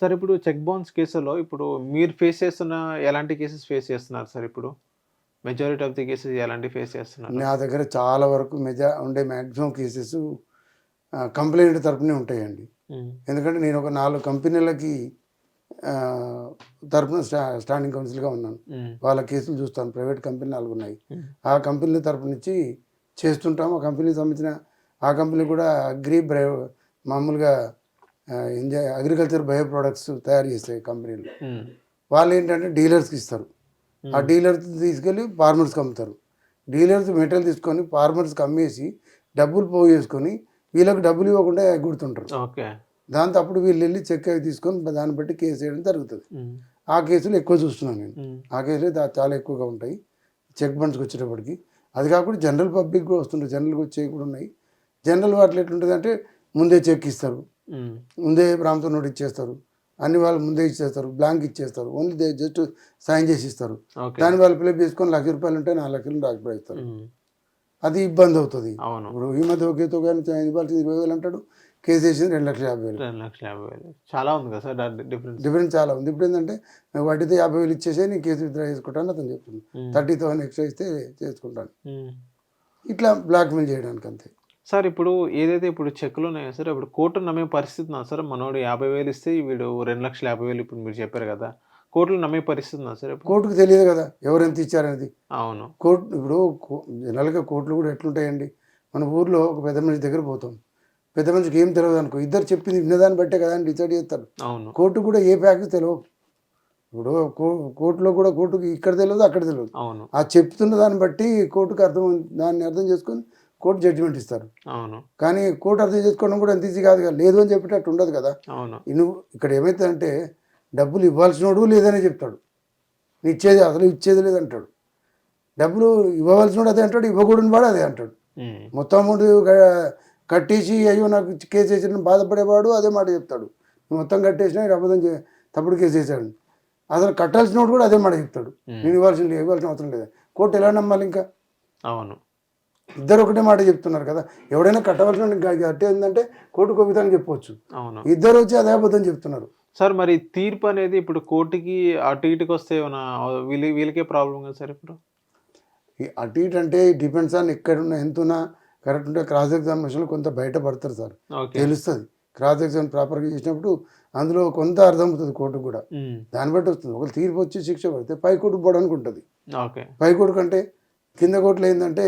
Sir ఇప్పుడు check bounce కేసులో ఇప్పుడు మీరు ఫేస్ చేస్తున్న ఎలాంటి కేసెస్ ఫేస్ చేస్తున్నారు సార్ ఇప్పుడు? మెజారిటీ ఆఫ్ ది కేసెస్ ఎలాంటి ఫేస్ చేస్తున్నారు? నా దగ్గర చాలా వరకు మెజా ఉండే మ్యాక్సిమం కేసెస్ కంప్లైంట్ తరపునే ఉంటాయండి. ఎందుకంటే నేను ఒక నాలుగు కంపెనీలకి తరపున స్టా స్టాండింగ్ కౌన్సిల్గా ఉన్నాను. వాళ్ళ కేసులు చూస్తాను. ప్రైవేట్ కంపెనీ నాలుగు ఉన్నాయి. ఆ కంపెనీల తరపు నుంచి చేస్తుంటాం ఆ కంపెనీకి సంబంధించిన ఆ కంపెనీ కూడా అగ్రి బ్రై మామూలుగా ఎంజాయ్ అగ్రికల్చర్ బయో ప్రొడక్ట్స్ తయారు చేస్తాయి కంపెనీలు. వాళ్ళు ఏంటంటే డీలర్స్కి ఇస్తారు. ఆ డీలర్స్ తీసుకెళ్ళి ఫార్మర్స్కి అమ్ముతారు డీలర్స్ మెటీరియల్ తీసుకొని ఫార్మర్స్కి అమ్మేసి డబ్బులు పోగు చేసుకొని వీళ్ళకి డబ్బులు ఇవ్వకుండా ఎగుడుతుంటారు ఓకే. దాంతో అప్పుడు వీళ్ళు వెళ్ళి చెక్ అవి తీసుకొని దాన్ని బట్టి కేసు వేయడం జరుగుతుంది. ఆ కేసులు ఎక్కువ చూస్తున్నాను నేను. ఆ కేసులు చాలా ఎక్కువగా ఉంటాయి. చెక్ బండ్స్కి వచ్చేటప్పటికి. అది కాకుండా జనరల్ పబ్లిక్ కూడా వస్తుంటాయి జనరల్కి వచ్చేవి కూడా ఉన్నాయి. జనరల్ వాటిలో ఎట్లుంటుంది అంటే ముందే చెక్ ఇస్తారు. ముందే ప్రాంతం నోట్ ఇచ్చేస్తారు. అన్ని వాళ్ళు ముందే ఇచ్చేస్తారు. బ్లాంక్ ఇచ్చేస్తారు. ఓన్లీ జస్ట్ సైన్ చేసి ఇస్తారు. దాని వాళ్ళు ఫిలప్ చేసుకొని లక్ష రూపాయలు ఉంటే నాలుగు లక్షలు ఉమ్, అది ఇబ్బంది అవుతుంది. అవును. ఇప్పుడు ఈ మధ్య ఒకేతో కానీ ఇవ్వాల్సింది ఇరవై వేలు అంటాడు. కేసు వేసింది రెండు లక్షల యాభై వేలు. రెండు లక్షల యాభై వేలు. చాలా ఉంది కదా సార్ డిఫరెన్స్? డిఫరెన్స్ చాలా ఉంది. ఇప్పుడు ఏంటంటే వడ్డీతో యాభై వేలు ఇచ్చేసి నేను కేసు విత్డ్రా చేసుకుంటాను అతను చెప్తుంది థర్టీ థౌసండ్ ఎక్స్ట్రా ఇస్తే చేసుకుంటాను. ఇట్లా బ్లాక్మెయిల్ చేయడానికి అంతే సార్ ఇప్పుడు ఏదైతే ఇప్పుడు చెక్కులు ఉన్నాయో సార్ ఇప్పుడు కోర్టు నమ్మే పరిస్థితి ఉందా సార్? మనోడు యాభై వేలు ఇస్తే వీడు రెండు లక్షల యాభై వేలు ఇప్పుడు మీరు చెప్పారు కదా కోర్టులు నమ్మే పరిస్థితి ఉందా సార్ కోర్టుకు తెలియదు కదా ఎవరు ఎంత ఇచ్చారనేది అవును. కోర్టు ఇప్పుడు జనరల్గా కోర్టులు కూడా ఎట్లుంటాయండి? మన ఊర్లో ఒక పెద్ద మనిషి దగ్గర పోతాం. పెద్ద మనిషికి ఏం తెలియదు అనుకో ఇద్దరు చెప్పింది విన్నదాన్ని బట్టే కదా అని డిసైడ్ చేస్తారు. అవును. కోర్టు కూడా ఏ ఫ్యాక్ట్ తెలియవు ఇప్పుడు కోర్టులో కూడా కోర్టుకి ఇక్కడ తెలియదు అక్కడ తెలియదు అవును. ఆ చెప్తున్న దాన్ని బట్టి కోర్టుకు అర్థం దాన్ని అర్థం చేసుకొని కోర్టు జడ్జిమెంట్ ఇస్తారు. అవును. కానీ కోర్టు అర్థం చేసుకోవడం కూడా అంత ఈజీ కాదు కదా. లేదు అని చెప్పేటట్టు ఉండదు కదా. అవును. నువ్వు ఇక్కడ ఏమవుతుందంటే డబ్బులు ఇవ్వాల్సినోడు లేదనే చెప్తాడు. నీ ఇచ్చేది అసలు ఇచ్చేది లేదంటాడు. డబ్బులు ఇవ్వవలసినోడు అదే అంటాడు ఇవ్వకూడని వాడు అదే అంటాడు. మొత్తం అమౌంట్ కట్టేసి అయ్యో నాకు కేసు వేసిన బాధపడేవాడు అదే మాట చెప్తాడు. నువ్వు మొత్తం కట్టేసినా అబద్ధం చే తప్పుడు కేసు వేసాడు. అసలు కట్టాల్సినోడు కూడా అదే మాట చెప్తాడు. నేను ఇవ్వాల్సిన ఇవ్వాల్సిన అవసరం లేదు. కోర్టు ఎలా నమ్మాలి ఇంకా? అవును. ఇద్దరు ఒకటే మాట చెప్తున్నారు కదా. ఎవడైనా కట్టవలసిన కట్టేందంటే కోర్టుకు ఒక విధానం చెప్పవచ్చు ఇద్దరు వచ్చి అదే అబద్ధం చెప్తున్నారు. సార్ మరి తీర్పు అనేది ఇప్పుడు కోర్టుకి అటు ఇటుకి వస్తే వీళ్ళ వీళ్ళకే ప్రాబ్లం కదా సార్ ఇప్పుడు? అటు ఇటు అంటే డిపెండ్స్ ఆన్ ఎక్కడున్నా ఎంతున్నా కరెక్ట్ ఉంటే క్రాస్ ఎగ్జామినేషన్లో కొంత బయటపడతారు సార్. తెలుస్తుంది. క్రాస్ ఎగ్జామ్ ప్రాపర్గా చేసినప్పుడు అందులో కొంత అర్థమవుతుంది కోర్టు కూడా. దాన్ని బట్టి వస్తుంది. ఒక తీర్పు వచ్చి శిక్ష పడితే పై కోర్టు పోవడానికి ఉంటుంది. పై కోర్టు కంటే కింద కోర్టులో ఏంటంటే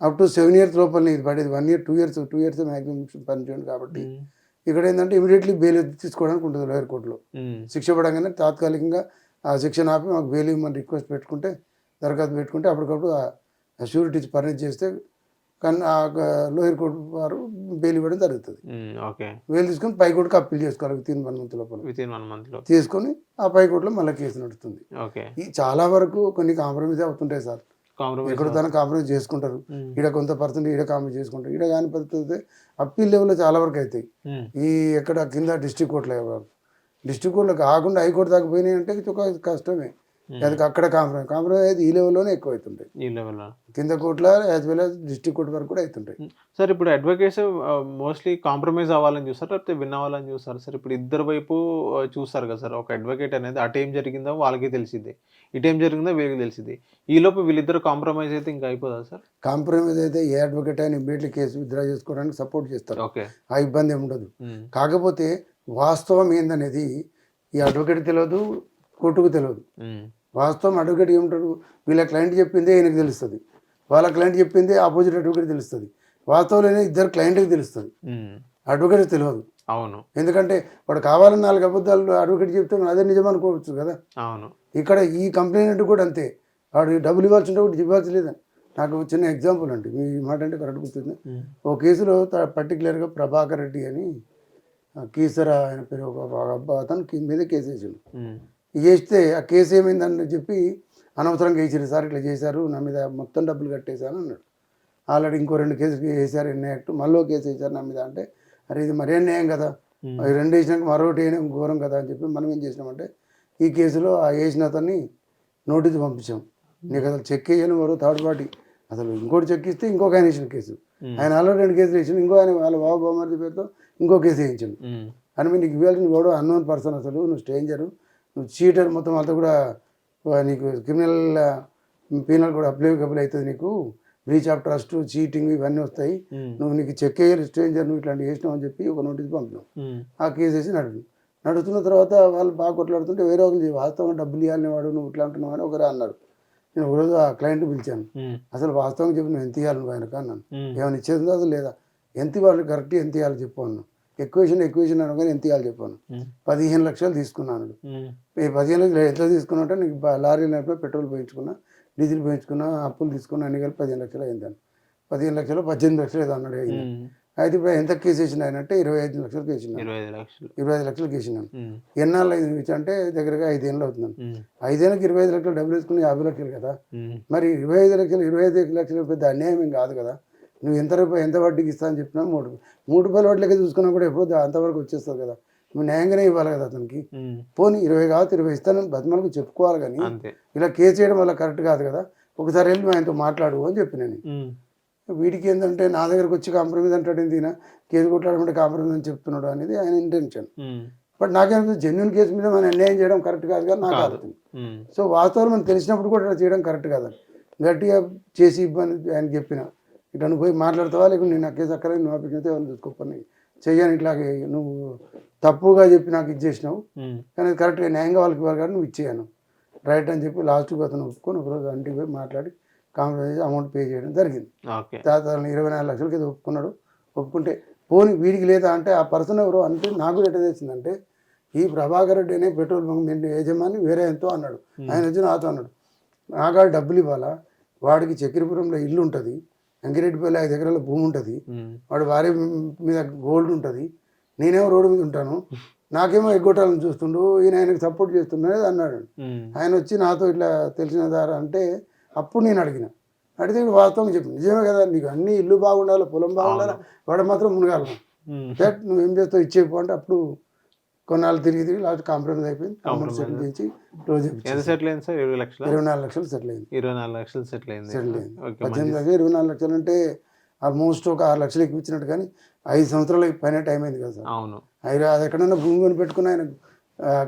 అప్ టు సెవెన్ ఇయర్స్ లోపలనే ఇది పడేది. One year two years two years maximum పనిచేయండి కాబట్టి ఉమ్, ఇక్కడ ఏంటంటే ఇమీడియట్లీ బెయిల్ తీసుకోవడానికి ఉంటుంది లోయర్ కోర్టులో ఉమ్, శిక్ష పడంగానే తాత్కాలికంగా ఆ శిక్షను ఆపి మాకు బెయిల్ ఇవ్వమని రిక్వెస్ట్ పెట్టుకుంటే దరఖాస్తు పెట్టుకుంటే అప్పటికప్పుడు ఆ షూరిటీ పర్మిట్ చేస్తే కానీ ఆ లోయర్ కోర్టు వారు బెయిల్ ఇవ్వడం జరుగుతుంది. బెయిల్ తీసుకొని పై కోర్టుకు అప్పీల్ చేసుకోవాలి విత్ ఇన్ వన్ మంత్ లోపల. విత్ ఇన్ వన్ మంత్లో తీసుకొని ఆ పై కోర్టులో మళ్ళీ కేసు నడుస్తుంది. ఓకే ఈ చాలా వరకు కొన్ని కాంప్రమైజ్ అవుతుంటాయి సార్. ఎక్కడ తన కాంప్రమైజ్ చేసుకుంటారు. ఉమ్, ఈడ కొంత పర్సెంట్ ఈడ కాంప్రమైజ్ చేసుకుంటారు. ఈడ కాని పద్ధతి అప్పీల్ లెవెల్లో చాలా వరకు అవుతాయి. ఉమ్, ఈ ఎక్కడ కింద డిస్ట్రిక్ట్ కోర్టులో డిస్ట్రిక్ట్ కోర్టులో కాకుండా హైకోర్టు దాకా పోయినాయి అంటే ఒక కష్టమే. అది అక్కడ కాంప్రమైజ్ కాంప్రమైజ్ ఈ లెవెల్లోనే ఎక్కువ అవుతుంటాయి ఈ లెవెల్లో. కింద కోర్టులో as well as district court వరకు కూడా అవుతుంటాయి సార్ ఇప్పుడు అడ్వకేట్స్ మోస్ట్లీ కాంప్రమైజ్ అవ్వాలని చూస్తారు లేకపోతే విన్ అవ్వాలని చూస్తారు? సార్ ఇప్పుడు ఇద్దరు వైపు చూస్తారు కదా సార్ ఒక అడ్వకేట్ అనేది అటు ఏం జరిగిందో వాళ్ళకి తెలిసింది ఇటు ఏం జరిగిందో వీళ్ళకి తెలిసింది ఈ లోపు వీళ్ళిద్దరు కాంప్రమైజ్ అయితే ఇంకా అయిపోదా సార్? కాంప్రమైజ్ అయితే ఏ అడ్వకేట్ అయినా ఇమ్మీడియట్లీ కేసు విత్డ్రా చేసుకోవడానికి సపోర్ట్ చేస్తారు. ఓకే. ఆ ఇబ్బంది ఏమి ఉండదు. కాకపోతే వాస్తవం ఏందనేది ఈ అడ్వకేట్ తెలియదు కోర్టుకు తెలియదు వాస్తవం అడ్వకేట్ ఏముంటాడు? వీళ్ళ క్లయింట్ చెప్పిందే ఈయనకు తెలుస్తుంది. వాళ్ళ క్లయింట్ చెప్పిందే ఆపోజిట్ అడ్వకేట్ తెలుస్తుంది. వాస్తవంలోనే ఇద్దరు క్లయింట్కి తెలుస్తుంది. అడ్వకేట్ తెలియదు. అవును. ఎందుకంటే వాడు కావాలని నాలుగు అబద్ధాలు అడ్వకేట్ చెప్తే అదే నిజం అనుకోవచ్చు కదా? అవును. ఇక్కడ ఈ కంప్లైంట్ కూడా అంతే. వాడు డబ్బులు ఇవ్వాల్సి ఉంటే ఒకటి ఇవ్వాల్సి లేదని. నాకు చిన్న ఎగ్జాంపుల్ అండి. మీ మాట అంటే కరెక్ట్ గుర్తుంది. ఓ కేసులో పర్టికులర్గా ప్రభాకర్ రెడ్డి అని కీసర ఆయన పేరు ఒక అబ్బా అతను మీద కేసు వేసాడు. వేస్తే ఆ కేసు ఏమైందని చెప్పి అనవసరంగా వేసారు సార్ ఇట్లా చేశారు నా మీద మొత్తం డబ్బులు కట్టేశాను అన్నాడు. ఆల్రెడీ ఇంకో రెండు కేసులు వేసారు ఎన్ని యాక్ట్. మళ్ళీ కేసు వేశారు నా మీద అంటే అరే ఇది మరీ అన్యాయం కదా. రెండు వేసినాక మరొకటి వేయడం ఘోరం కదా అని చెప్పి మనం ఏం చేసినామంటే ఈ కేసులో ఆ వేసిన అతన్ని నోటీస్ పంపించాం. నీకు అసలు చెక్ వేయను మరో థర్డ్ పార్టీ. అసలు ఇంకోటి చెక్ ఇస్తే ఇంకొక ఆయన వేసిన కేసు. ఆయన ఆల్రెడీ రెండు కేసులు వేసిన ఇంకో ఆయన వాళ్ళ బాబు బామ్మర్ది పేరుతో ఇంకో కేసు వేయించాడు. అని నీకు ఇవ్వాలి నువ్వు ఎవడో అన్నోన్ పర్సన్ అసలు నువ్వు స్ట్రేంజరు చీటర్ మొత్తం అంతా కూడా నీకు క్రిమినల్ పీనల్ కూడా అప్లికబుల్ అవుతుంది నీకు. బ్రీచ్ ఆఫ్ ట్రస్ట్ చీటింగ్ ఇవన్నీ వస్తాయి. నువ్వు నీకు చెక్ వేయాలి స్ట్రేంజర్ నువ్వు ఇట్లాంటివి చేసినావు అని చెప్పి ఒక నోటీస్ పంపినాం ఉమ్, ఆ కేసు వేసి నడుపు నడుస్తున్న తర్వాత వాళ్ళు బాగా కొట్లాడుతుంటే వేరే ఒకరు వాస్తవంగా డబ్బులు ఇవ్వాలని వాడు నువ్వు ఇట్లా అంటున్నావు అని ఒకరు అన్నారు. నేను ఒకరోజు ఆ క్లయింట్ పిలిచాను. అసలు వాస్తవంగా చెప్పి నువ్వు ఎంత ఇవ్వాలి నువ్వు ఆయనకు? అన్నాను. ఏమైనా ఇచ్చేది అసలు లేదా? ఎంత ఇవ్వాలి? కరెక్ట్ ఎంత ఇవ్వాలి చెప్పు అన్నాను. ఎక్వేషన్ ఎక్వేషన్ అన్నా కానీ ఎంత ఇవ్వాలి చెప్పాను. పదిహేను లక్షలు తీసుకున్నాను. ఈ పదిహేను లక్షలు ఎట్లా తీసుకున్నా అంటే నీకు లారీ నడిపి పెట్రోల్ పోయించుకున్నా డీజిల్ పోయించుకున్నా అప్పులు తీసుకున్నా అన్ని కలిపి పదిహేను లక్షలు అయిందాను పదిహేను లక్షలు పద్దెనిమిది లక్షలు ఏదో అన్నాడు అయింది. అయితే ఇప్పుడు ఎంత కేసు వేసిన అంటే ఇరవై ఐదు లక్షలు వేసినాను ఇరవై ఐదు లక్షలు. ఉమ్, ఎన్నాళ్ళు అయింది అంటే దగ్గరగా ఐదేళ్ళు అవుతున్నాను ఐదేళ్ళకి ఇరవై ఐదు లక్షలు డబ్బులు వేసుకుని యాభై లక్షలు కదా. మరి ఇరవై ఐదు లక్షలు ఇరవై ఐదు లక్షలు పెద్ద అన్యాయం ఏం కాదు కదా. నువ్వు ఎంత రూపాయి ఎంత వడ్డీకి ఇస్తా అని చెప్పినా మూడు మూడు రూపాయల వడ్డీలకి చూసుకున్నా కూడా ఎప్పుడు అంతవరకు వచ్చేస్తుంది కదా. నువ్వు న్యాయంగానే ఇవ్వాలి కదా అతనికి. పోనీ ఇరవై కాదు ఇరవై ఇస్తానని బతిమలకు చెప్పుకోవాలి కానీ ఇలా కేసు చేయడం వల్ల కరెక్ట్ కాదు కదా. ఒకసారి వెళ్ళి మా ఆయనతో మాట్లాడు అని చెప్పిన వీడికి ఏంటంటే నా దగ్గరకు వచ్చి కాంప్రమైజ్ అంటాడు ఈయన? కేసు కొట్లాడమంటే కాంప్రమైజ్ అని చెప్తున్నాడు అనేది ఆయన ఇంటెన్షన్. బట్ నాకేమవుతుంది జెన్యున్ కేసు మీద మనం అన్యాయం చేయడం కరెక్ట్ కాదు కానీ నాకు. అర్థం సో వాస్తవాలు మనకు తెలిసినప్పుడు కూడా చేయడం కరెక్ట్ కాదని గట్టిగా చేసి ఇబ్బంది ఆయన చెప్పిన ఇట్లా నువ్వు పోయి మాట్లాడతావా? లేకుంటే నేను నా కేసు అక్కడ నువ్వు అప్పించితే వాళ్ళు చూసుకోపని చెయ్యని ఇట్లాగే నువ్వు తప్పుగా చెప్పి నాకు ఇచ్చేసినావు కానీ కరెక్ట్గా న్యాయంగా వాళ్ళకి ఇవ్వాలి కానీ నువ్వు ఇచ్చేయను. రైట్ అని చెప్పి లాస్ట్కి అతను ఒప్పుకొని ఒకరోజు ఇంటికి పోయి మాట్లాడి కాంప్రమైజ్ అమౌంట్ పే చేయడం జరిగింది. తర్వాత ఇరవై నాలుగు లక్షలకి ఏదో ఒప్పుకున్నాడు. ఒప్పుకుంటే పోనీ వీడికి లేదా అంటే ఆ పర్సన్ ఎవరో అంటే నాకు కూడా ఎట్లా తెలిసిందంటే ఈ ప్రభాకర్ రెడ్డి అనే పెట్రోల్ బంక్ యజమాని వేరే ఎంతో అన్నాడు. ఆయన వచ్చి నాతో అన్నాడు. నాగా డబ్బులు ఇవ్వాలా? వాడికి చక్రపురంలో ఇల్లు ఉంటుంది. అంకిరెడ్డిపల్లి ఐదు ఎకరాల భూమి ఉంటుంది. వాడి భార్య మీద గోల్డ్ ఉంటుంది. నేనేమో రోడ్డు మీద ఉంటాను. నాకేమో ఎగ్గొట్టాలని చూస్తుండు ఈయన ఆయనకు సపోర్ట్ చేస్తున్నాడు అన్నాడు. ఆయన వచ్చి నాతో ఇట్లా తెలిసిన దారా అంటే అప్పుడు నేను అడిగిన. అడిగితే వీడు వాస్తవంగా చెప్పి నిజమే కదా నీకు అన్ని ఇల్లు బాగుండాలి పొలం బాగుండాలి వాడు మాత్రం మునగాలి. నువ్వు ఏం చేస్తావు ఇచ్చేపు అంటే అప్పుడు కొన్నాళ్ళు తిరిగి తిరిగి లాస్ట్ కాంప్రమైజ్ అయిపోయింది. అమౌంట్ సెటిల్ చేసి క్లోజ్ ఎంత సెటిల్ అయింది సార్? ఇరవై లక్షల? ఇరవై నాలుగు లక్షలు సెటిల్ అయింది. ఇరవై నాలుగు లక్షలు సెటిల్ అయింది. సెటిల్ అయింది. పద్దెనిమిది లక్షలు ఇరవై నాలుగు లక్షలు అంటే ఆల్మోస్ట్ ఒక ఆరు లక్షలు ఎక్కువ ఇచ్చినట్టు కానీ ఐదు సంవత్సరాలు పైన టైం అయింది కదా సార్. అవును. ఆయన అది ఎక్కడైనా భూమి కొని పెట్టుకుని ఆయన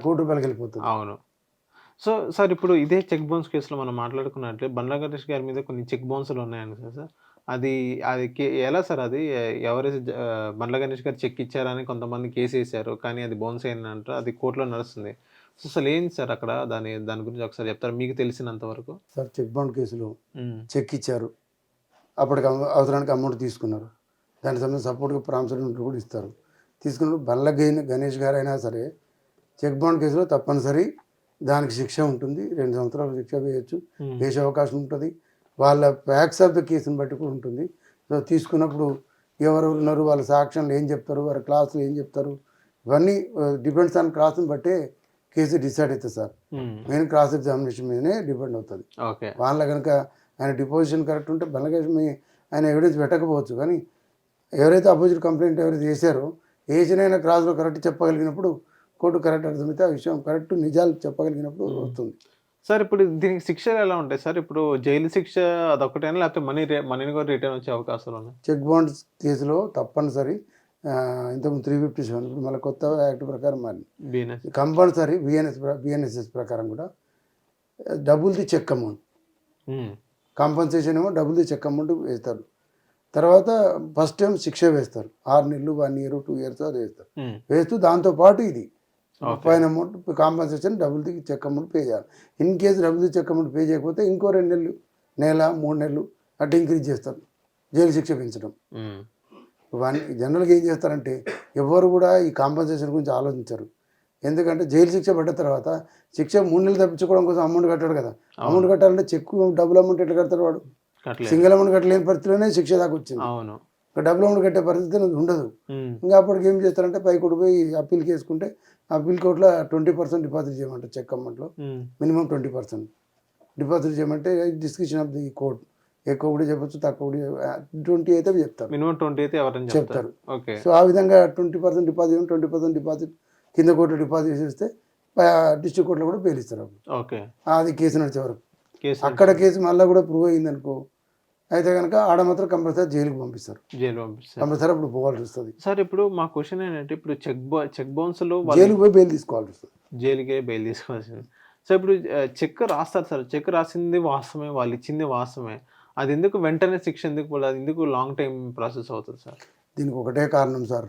కోటి రూపాయలకి వెళ్ళిపోతుంది. అవును. సో సార్ ఇప్పుడు ఇదే చెక్ బౌన్స్ కేసులో మనం మాట్లాడుకున్నట్లే బండ్ల గణేష్ గారి మీద కొన్ని చెక్ బౌన్స్లు ఉన్నాయని సార్? అది అది ఎలా సార్ అది? ఎవరైతే బండ్ల గణేష్ గారు చెక్ ఇచ్చారని కొంతమంది కేసు వేశారు కానీ అది బౌన్స్ అయిందంట అది కోర్టులో నడుస్తుంది. అసలు ఏంటి సార్ అక్కడ దాని దాని గురించి ఒకసారి చెప్తారు? మీకు తెలిసినంత వరకు. సార్ చెక్ బౌండ్ కేసులో చెక్ ఇచ్చారు. అప్పటికి అవసరానికి అమౌంట్ తీసుకున్నారు. దానికి సంబంధించి సపోర్ట్గా ప్రామిసరీ కూడా ఇస్తారు. తీసుకున్నప్పుడు బల్ల గైన గణేష్ గారు అయినా సరే చెక్ బౌండ్ కేసులో తప్పనిసరి దానికి శిక్ష ఉంటుంది. రెండు సంవత్సరాలు శిక్ష వేయచ్చు. వేసే అవకాశం ఉంటుంది. వాళ్ళ ఫ్యాక్స్ ఆఫ్ ద కేసుని బట్టి కూడా ఉంటుంది. సో తీసుకున్నప్పుడు ఎవరు ఉన్నారు వాళ్ళ సాక్ష్యాలు ఏం చెప్తారు వారి క్లాసులు ఏం చెప్తారు ఇవన్నీ డిపెండ్స్ ఆన్ క్లాస్ని బట్టే కేసు డిసైడ్ అవుతుంది సార్. మెయిన్ క్రాస్ ఎగ్జామినేషన్ మీదనే డిపెండ్ అవుతుంది. ఓకే. వాళ్ళ కనుక ఆయన డిపోజిషన్ కరెక్ట్ ఉంటే బలకేష్ మీ ఆయన ఎవిడెన్స్ పెట్టకపోవచ్చు. కానీ ఎవరైతే అపోజిట్ కంప్లైంట్ ఎవరైతే చేశారో ఆయన క్రాస్లో కరెక్ట్ చెప్పగలిగినప్పుడు కోర్టు కరెక్ట్ అర్థమైతే ఆ విషయం కరెక్ట్ నిజాలు చెప్పగలిగినప్పుడు వస్తుంది. సార్ ఇప్పుడు దీనికి శిక్షలు ఎలా ఉంటాయి సార్? ఇప్పుడు జైలు శిక్ష అదొకటేనా లేకపోతే మనీ రే- మనీని కూడా రిటర్న్ వచ్చే అవకాశాలు ఉన్నాయి? చెక్ బౌండ్స్ కేసులో తప్పనిసరి ఇంతకుముందు త్రీ ఫిఫ్టీ సెవెన్ ఇప్పుడు మళ్ళీ కొత్త యాక్ట్ ప్రకారం మారింది. బిఎన్ఎస్. కంపల్సరీ బిఎన్ఎస్ బిఎన్ఎస్ఎస్ ప్రకారం కూడా డబుల్ది చెక్ అమౌంట్. కాంపన్సేషన్ ఏమో డబుల్ది చెక్ అమౌంట్ వేస్తారు. తర్వాత ఫస్ట్ టైం శిక్ష వేస్తారు. ఆరు నెలలు వన్ ఇయర్ టూ ఇయర్స్ అది వేస్తారు. వేస్తూ దాంతోపాటు ఇది పైన amount compensation double the cheque amount pay చేయాలి. In case double the cheque amount pay చేయకపోతే ఇంకో రెండు నెలలు నెల మూడు నెలలు అట్లా ఇంక్రీజ్ చేస్తారు. జైలు శిక్ష పెంచడం. వన్ జనరల్గా ఏం చేస్తారంటే ఎవరు కూడా ఈ కాంపన్సేషన్ గురించి ఆలోచించరు. ఎందుకంటే జైలు శిక్ష పడ్డ తర్వాత శిక్ష మూడు నెలలు తప్పించుకోవడం కోసం అమౌంట్ కట్టాడు కదా. అమౌంట్ కట్టాలంటే చెక్ డబుల్ అమౌంట్ ఎట్లా కడతాడు వాడు? సింగిల్ అమౌంట్ కట్టలేని పరిస్థితిలోనే శిక్ష దాకా వచ్చింది. అవును. డబుల్ అమౌంట్ కట్టే పరిస్థితి ఉండదు. ఇంకా అప్పటికి ఏం చేస్తారంటే పైకోటి పోయి అప్పీల్కి వేసుకుంటే అప్పీల్ కోర్టులో ట్వంటీ పర్సెంట్ డిపాజిట్ చేయమంటారు cheque అమౌంట్లో. Minimum twenty percent. Deposit చేయమంటే డిస్క్రిప్షన్ ఆఫ్ ది కోర్ట్. ఎక్కువ కూడా చెప్పొచ్చు తక్కువ కూడా ట్వంటీ అయితే చెప్తారు. మినిమం ట్వంటీ అయితే ఎవరైనా చెప్తారు. ఓకే. సో ఆ విధంగా twenty percent deposit twenty percent deposit కింద కోర్టు డిపాజిట్ చేస్తే డిస్ట్రిక్ట్ కోర్టులో కూడా అప్పుడు ఓకే. అది కేసు నడిచే వరకు. అక్కడ కేసు మళ్ళీ కూడా ప్రూవ్ అయింది అనుకో అయితే కనుక ఆడ మాత్రం కంపల్సరీ జైలుకి పంపిస్తారు. జైలు పంపిస్తారు. కంపల్సరీ అప్పుడు పోవాల్సి వస్తుంది. సార్ ఇప్పుడు మా క్వశ్చన్ ఏంటంటే ఇప్పుడు చెక్ చెక్ బౌన్స్లో జైలుకి పోయి బెయిల్ తీసుకోవాల్సి వస్తుంది. జైలుకే బెయిల్ తీసుకోవాల్సింది సో ఇప్పుడు చెక్ రాస్తారు సార్. చెక్ రాసింది వాస్తవమే వాళ్ళు ఇచ్చింది వాస్తవమే. అది ఎందుకు వెంటనే శిక్ష ఎందుకు పడదు? అది ఎందుకు లాంగ్ టైం ప్రాసెస్ అవుతుంది సార్? దీనికి ఒకటే కారణం సార్.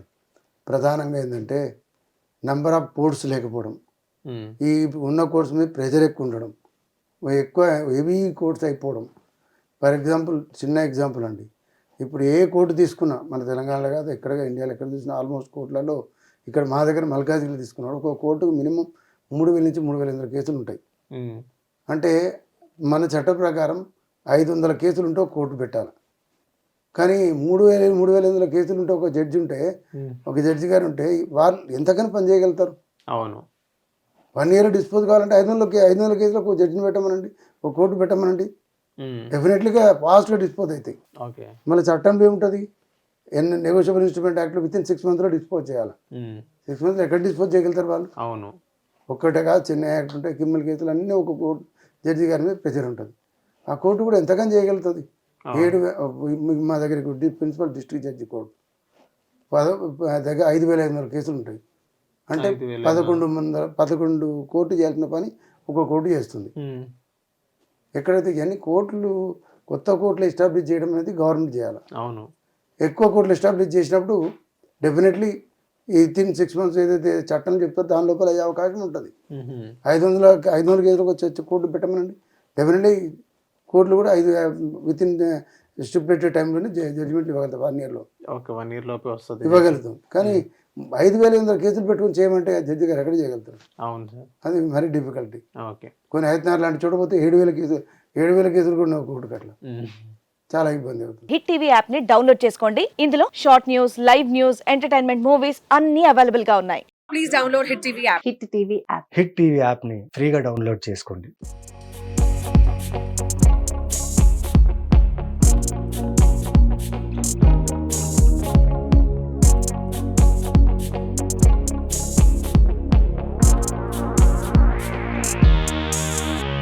ప్రధానంగా ఏంటంటే నెంబర్ ఆఫ్ కోర్స్ లేకపోవడం. ఈ ఉన్న కోర్స్ మీద ప్రెజర్ ఎక్కువ ఉండడం. ఎక్కువ హెవీ కోర్స్ అయిపోవడం. ఫర్ ఎగ్జాంపుల్ చిన్న ఎగ్జాంపుల్ అండి. ఇప్పుడు ఏ కోర్టు తీసుకున్నా మన తెలంగాణలో కాదు ఎక్కడ ఇండియాలో ఎక్కడ చూసినా ఆల్మోస్ట్ కోర్టులలో ఇక్కడ మా దగ్గర మల్కాజిగిరి తీసుకున్నాడు. ఒక కోర్టుకు మినిమం మూడు వేల నుంచి మూడు వేల ఎనిమిది కేసులు ఉంటాయి. అంటే మన చట్ట ప్రకారం ఐదు వందల కేసులు ఉంటే ఒక కోర్టు పెట్టాలి. కానీ మూడు వేల మూడు వేల ఎనిమిది కేసులు ఉంటే ఒక జడ్జి ఉంటే ఒక జడ్జి గారు ఉంటే వాళ్ళు ఎంతకని పని చేయగలుగుతారు? అవును. వన్ ఇయర్ డిస్పోజ్ కావాలంటే ఐదు వందల ఐదు వందల కేసులకు ఒక జడ్జిని పెట్టమనండి ఒక కోర్టు పెట్టమనండి. డెఫినెట్లీగా ఫాస్ట్గా డిస్పోజ్ అవుతాయి ఓకే మళ్ళీ చట్టంలో ఏముంటుంది? ఎన్ని నెగోషియబుల్ ఇన్స్ట్రుమెంట్ యాక్ట్లో విత్ ఇన్ సిక్స్ మంత్లో డిస్పోజ్ చేయాలి. సిక్స్ మంత్లో ఎక్కడ డిస్పోజ్ చేయగలుగుతారు వాళ్ళు? అవును. ఒక్కటే కాదు చిన్న యాక్ట్ ఉంటాయి క్రిమినల్ కేసులు అన్నీ ఒక కోర్టు జడ్జి గారి మీద ప్రెషర్ ఉంటుంది. ఆ కోర్టు కూడా ఎంతకని చేయగలుగుతుంది? ఏడు మా దగ్గర ప్రిన్సిపల్ డిస్ట్రిక్ట్ జడ్జి కోర్టు పద దగ్గర ఐదు వేల ఐదు వందల కేసులు ఉంటాయి. అంటే పదకొండు వందల పదకొండు కోర్టు చేయాల్సిన పని ఒక కోర్టు చేస్తుంది. ఉమ్, ఎక్కడైతే ఇవన్నీ కోర్టులు కొత్త కోర్టులు ఎస్టాబ్లిష్ చేయడం అనేది గవర్నమెంట్ చేయాలి. అవును. ఎక్కువ కోర్టులు ఎస్టాబ్లిష్ చేసినప్పుడు డెఫినెట్లీ ఈ తిన్ సిక్స్ మంత్స్ ఏదైతే చట్టం చెప్తారో దాని లోపల అయ్యే అవకాశం ఉంటుంది. ఐదు వందల ఐదు వందల కేసులకు వచ్చి కోర్టు పెట్టమనండి. డెఫినెట్లీ కోర్టులు కూడా ఐదు విత్ ఇన్ స్టిపులేటెడ్ టైంలోనే జడ్జిమెంట్ ఇవ్వగలుగుతాం వన్ ఇయర్లో ఓకే వన్ ఇయర్ లోపే వస్తుంది. ఇవ్వగలుగుతాం. కానీ ఐదు వేల ఎనిమిది వందల కేసులు పెట్టుకొని చేయమంటే జడ్జి గారు ఎక్కడ చేయగలుగుతారు? అవును సార్. అది మరీ డిఫికల్టీ. ఓకే. కొన్ని హైదరాబాద్ లాంటి చూడబోతే ఏడు వేల కేసులు ఏడు వేల కేసులు కూడా కోర్టుకు అట్లా చాలా ఇబ్బంది అవుతుంది. హిట్ టీవీ యాప్ని డౌన్లోడ్ చేసుకోండి. ఇందులో short news live news entertainment movies అన్ని అవైలబుల్గా ఉన్నాయి. please download Hit TV app. Hit TV app. Hit TV యాప్ని ఫ్రీగా డౌన్లోడ్ చేసుకోండి.